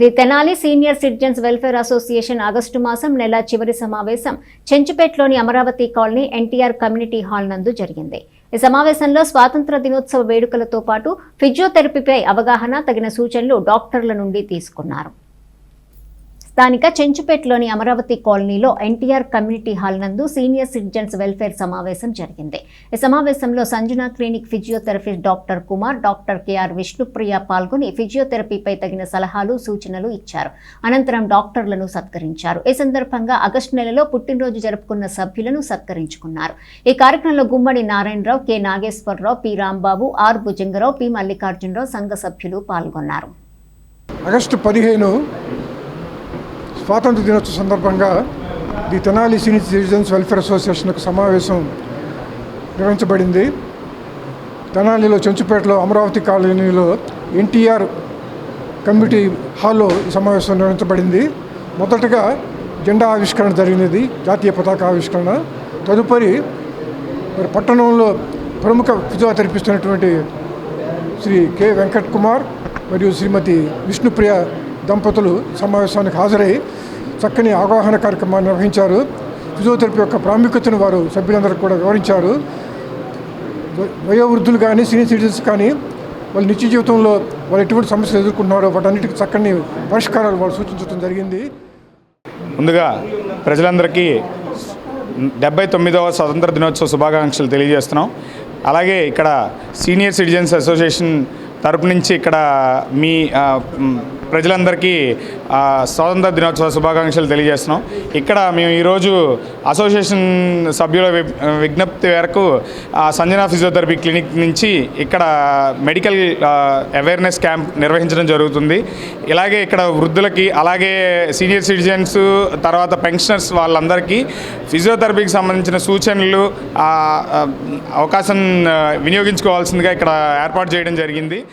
The Tenali senior citizens welfare association August మాసం నెల చివరి సమావేశం చెంచుపేటలోని Amaravati colony NTR community hall నందు జరిగింది. ఈ సమావేశంలో స్వాతంత్ర దినోత్సవ వేడుకలతో పాటు ఫిజియోథెరపీపై అవగాహన తగిన సూచనలు డాక్టర్ల నుండి తీసుకున్నారు. స్థానిక చెంచుపేటలోని అమరావతి కాలనీలో ఎన్టీఆర్ కమ్యూనిటీ హాల్ నందు సీనియర్ సిటిజన్స్ వెల్ఫేర్ సమావేశం జరిగింది. ఈ సమావేశంలో Sanjana clinic physiotherapist doctor Kumar doctor KR Vishnupriya పాల్గొని ఫిజియోథెరపీపై తగిన సలహాలు సూచనలు ఇచ్చారు. అనంతరం డాక్టర్లను సత్కరించారు. ఈ సందర్భంగా ఆగస్టు నెలలో పుట్టినరోజు జరుపుకున్న సభ్యులను సత్కరించుకున్నారు. ఈ కార్యక్రమంలో Gummadi Narayanarao K Nageswararao P Rambabu R Bhujangarao P Mallikarjunarao సంఘ సభ్యులు పాల్గొన్నారు. ఆగస్టు పదిహేను స్వాతంత్ర దినోత్సవ సందర్భంగా the Tenali senior citizens welfare association యొక్క సమావేశం నిర్వహించబడింది. తెనాలిలో చెంచుపేటలో అమరావతి కాలనీలో ఎన్టీఆర్ కమిటీ హాల్లో ఈ సమావేశం నిర్వహించబడింది. మొదటగా జెండా ఆవిష్కరణ జరిగినది జాతీయ పతాక ఆవిష్కరణ. తదుపరి మరి పట్టణంలో ప్రముఖ ఫిజియోథెరపిస్ట్ అయినటువంటి శ్రీ కె వెంకట్ కుమార్ మరియు శ్రీమతి విష్ణుప్రియ దంపతులు సమావేశానికి హాజరై చక్కని అవగాహన కార్యక్రమాన్ని నిర్వహించారు. ఫిజియోథెరపీ యొక్క ప్రాముఖ్యతను వారు సభ్యులందరికీ కూడా వివరించారు. వయోవృద్ధులు కానీ సీనియర్ సిటిజన్స్ కానీ వాళ్ళ నిత్య జీవితంలో వాళ్ళు ఎటువంటి సమస్యలు ఎదుర్కొంటున్నారో వాటన్నిటికి చక్కని పరిష్కారాలు వాళ్ళు సూచించడం జరిగింది. ముందుగా ప్రజలందరికీ డెబ్బై తొమ్మిదవ స్వతంత్ర దినోత్సవ శుభాకాంక్షలు తెలియజేస్తున్నాం. అలాగే ఇక్కడ సీనియర్ సిటిజన్స్ అసోసియేషన్ తరపు నుంచి ఇక్కడ మీ ప్రజలందరికీ స్వాతంత్ర దినోత్సవ శుభాకాంక్షలు తెలియజేస్తున్నాం. ఇక్కడ మేము ఈరోజు అసోసియేషన్ సభ్యుల వి- విజ్ఞప్తి మేరకు సంజన సంజనా ఫిజియోథెరపీ క్లినిక్ నుంచి ఇక్కడ మెడికల్ అవేర్నెస్ క్యాంప్ నిర్వహించడం జరుగుతుంది. ఇలాగే ఇక్కడ వృద్ధులకి అలాగే సీనియర్ సిటిజన్స్ తర్వాత పెన్షనర్స్ వాళ్ళందరికీ ఫిజియోథెరపీకి సంబంధించిన సూచనలు అవకాశం వినియోగించుకోవాల్సిందిగా ఇక్కడ ఏర్పాటు చేయడం జరిగింది.